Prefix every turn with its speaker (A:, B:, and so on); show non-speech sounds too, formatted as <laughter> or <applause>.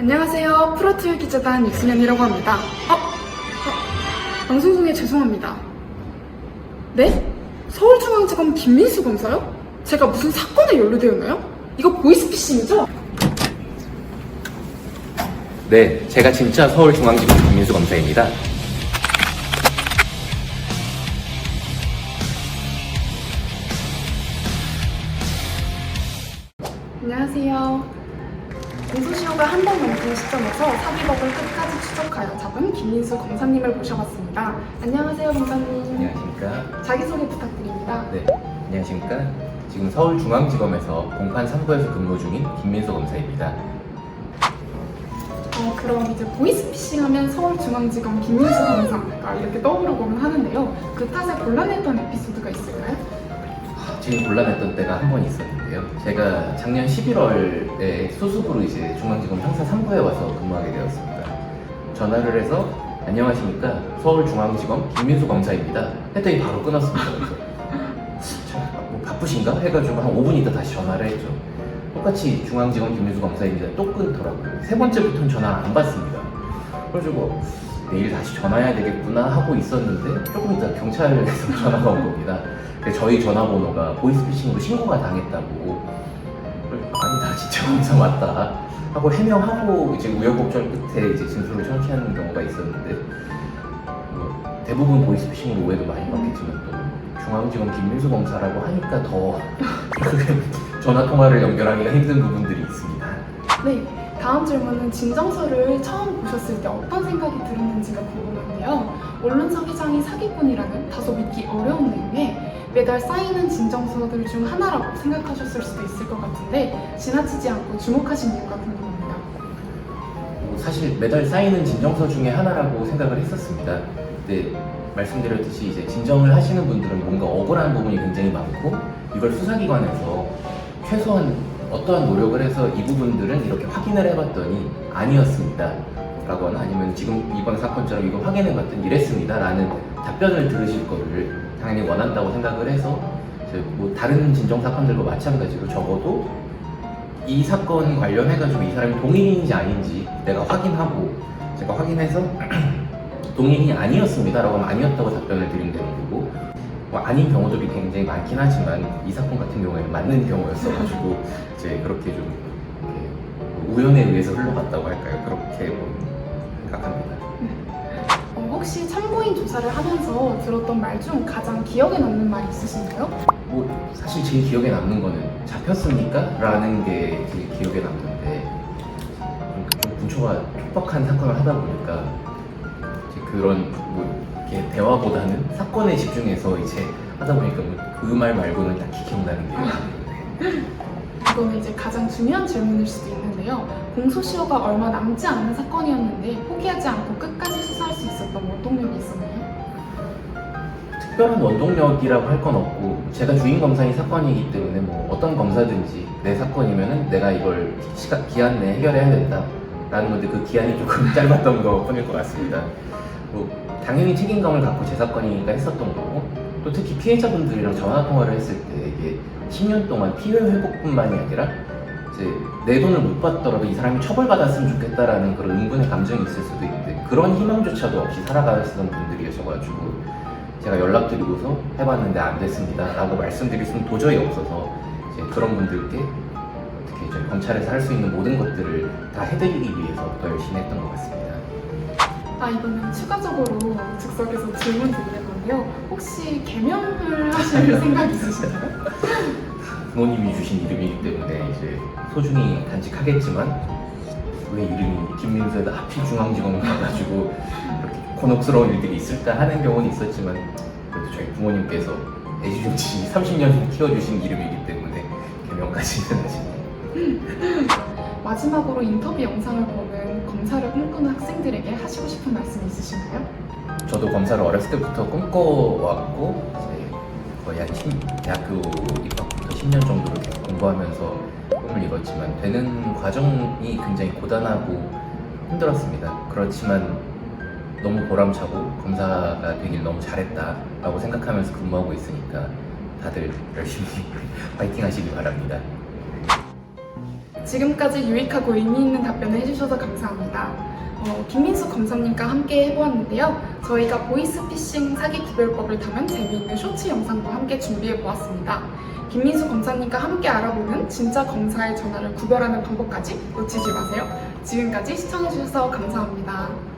A: 안녕하세요. 프로티브 기자단 육순현이라고 합니다. 어? 어? 방송 중에 죄송합니다. 네? 서울중앙지검 김민수 검사요? 제가 무슨 사건에 연루되었나요? 이거 보이스피싱이죠?
B: 네, 제가 진짜 서울중앙지검 김민수 검사입니다.
A: 안녕하세요. 공소시효가 한달 넘는 시점에서 사기법을 끝까지 추적하여 잡은 김민수 검사님을 모셔봤습니다. 안녕하세요, 검사님.
B: 안녕하십니까?
A: 자기소개 부탁드립니다.
B: 네, 안녕하십니까? 지금 서울중앙지검에서 공판 3부에서 근무 중인 김민수 검사입니다.
A: 어, 그럼 이제 보이스피싱 하면 서울중앙지검 김민수 검사가 이렇게 떠오르고는 하는데요. 그 탓에 곤란했던 에피소드가 있을까요?
B: 지금 곤란했던 때가 한 번 있었는데요. 제가 작년 11월에 수습으로 이제 중앙지검 형사 3부에 와서 근무하게 되었습니다. 전화를 해서 안녕하십니까 서울중앙지검 김민수 검사입니다. 했더니 바로 끊었습니다. 그래서 참, 뭐 바쁘신가 해가지고 한 5분 있다 다시 전화를 했죠. 똑같이 중앙지검 김민수 검사입니다. 또 끊더라고요. 세 번째부터는 전화를 안 받습니다. 그래가지고 내일 다시 전화해야 되겠구나 하고 있었는데 조금 있다 경찰에서 <laughs> 전화가 온 겁니다. 저희 전화번호가 보이스피싱으로 신고가 당했다고 그래서 아니다 진짜 검사 맞다 하고 해명하고 이제 우여곡절 끝에 이제 진술을 청취하는 경우가 있었는데 뭐 대부분 보이스피싱으로 오해도 많이 받겠지만 또 중앙지검 김민수 검사라고 하니까 더 <laughs> 전화 통화를 연결하기가 힘든 부분들이 있습니다.
A: 네, 다음 질문은 진정서를 처음 보셨을 때 어떤 생각이 들었는지가 궁금한데요. 언론사 회장이 사기꾼이라는 다소 믿기 어려운 내용에 매달 쌓이는 진정서들 중 하나라고 생각하셨을 수도 있을 것 같은데 지나치지 않고 주목하신 이유가 궁금합니다.
B: 뭐 사실 매달 쌓이는 진정서 중에 하나라고 생각을 했었습니다. 근데 말씀드렸듯이 이제 진정을 하시는 분들은 뭔가 억울한 부분이 굉장히 많고 이걸 수사기관에서 최소한 어떠한 노력을 해서 이 부분들은 이렇게 확인을 해봤더니 아니었습니다. 라거나 아니면 지금 이번 사건처럼 이거 확인해봤더니 이랬습니다. 라는 답변을 들으실 거를 당연히 원한다고 생각을 해서 뭐 다른 진정 사건들과 마찬가지로 적어도 이 사건 관련해가지고 이 사람이 동일인지 아닌지 내가 확인하고 제가 확인해서 <clears throat> 동일인이 아니었습니다라고 하면 아니었다고 답변을 드리면 되는 거고 뭐 아닌 경우들이 굉장히 많긴 하지만 이 사건 같은 경우에는 맞는 경우였어가지고 이제 그렇게 좀 이렇게 우연에 의해서 흘러갔다고 할까요? 그렇게 뭐 생각합니다.
A: 어, 혹시 참고인 조사를 하면서 들었던 말 중 가장 기억에 남는 말이 있으신가요?
B: 뭐 사실 제일 기억에 남는 거는 잡혔습니까? 라는 게 제일 기억에 남는데 좀, 좀 분초가 촉박한 사건을 하다 보니까 이제 그런 뭐 이렇게 대화보다는 사건에 집중해서 이제 하다 보니까 뭐그말 말고는 딱히 기억나는 게
A: 이거는 이제 가장 중요한 질문일 수도 있는데요. 공소시효가 얼마 남지 않은 사건이었는데 포기하지 않고 끝까지 수사할 수 있었던 원동력이 있었나요?
B: 특별한 원동력이라고 할 건 없고 제가 주인 검사인 사건이기 때문에 뭐 어떤 검사든지 내 사건이면은 내가 이걸 시간 기한 내에 해결해야 된다 라는 건데 그 기한이 조금 <laughs> 짧았던 거 뿐일 것 같습니다. 뭐 당연히 책임감을 갖고 제 사건이니까 했었던 거고 또 특히 피해자분들이랑 전화 통화를 했을 때 이게 10년 동안 피해 회복뿐만이 아니라 이제 내 돈을 못 받더라도 이 사람이 처벌받았으면 좋겠다라는 그런 은근의 감정이 있을 수도 있는데 그런 희망조차도 없이 살아가시던 분들이 계셔가지고 제가 연락드리고서 해봤는데 안 됐습니다 라고 말씀드릴 수는 도저히 없어서 그런 분들께 어떻게 저희 검찰에서 할 수 있는 모든 것들을 다 해드리기 위해서 더 열심히 했던 것 같습니다.
A: 아 이거는 추가적으로 즉석에서 질문 드리는 건데요. 혹시 개명을 하실 생각 있으신가요? <laughs>
B: 부모님이 주신 이름이기 때문에 이제 소중히 간직하겠지만 왜 이름이 김민수에다 하필 중앙지검 가가지고 이렇게 곤혹스러운 일들이 있을까 하는 경우는 있었지만 그래도 저희 부모님께서 애지중지 <laughs> 30년 키워주신 이름이기 때문에 개명까지는 아직 <laughs> <laughs>
A: 마지막으로 인터뷰 영상을 보는 검사를 꿈꾸는 학생들에게 하시고 싶은 말씀 있으신가요?
B: 저도 검사를 어렸을 때부터 꿈꿔왔고 거의 한 10, 대학교 입학부터 10년 정도를 계속 공부하면서 꿈을 이뤘지만 되는 과정이 굉장히 고단하고 힘들었습니다. 그렇지만 너무 보람차고 검사가 되길 너무 잘했다라고 생각하면서 근무하고 있으니까 다들 열심히 <laughs> 파이팅 하시기 바랍니다.
A: 지금까지 유익하고 의미 있는 답변을 해주셔서 감사합니다. 어, 김민수 검사님과 함께 해보았는데요. 저희가 보이스피싱 사기 구별법을 담은 재미있는 쇼츠 영상도 함께 준비해보았습니다. 김민수 검사님과 함께 알아보는 진짜 검사의 전화를 구별하는 방법까지 놓치지 마세요. 지금까지 시청해주셔서 감사합니다.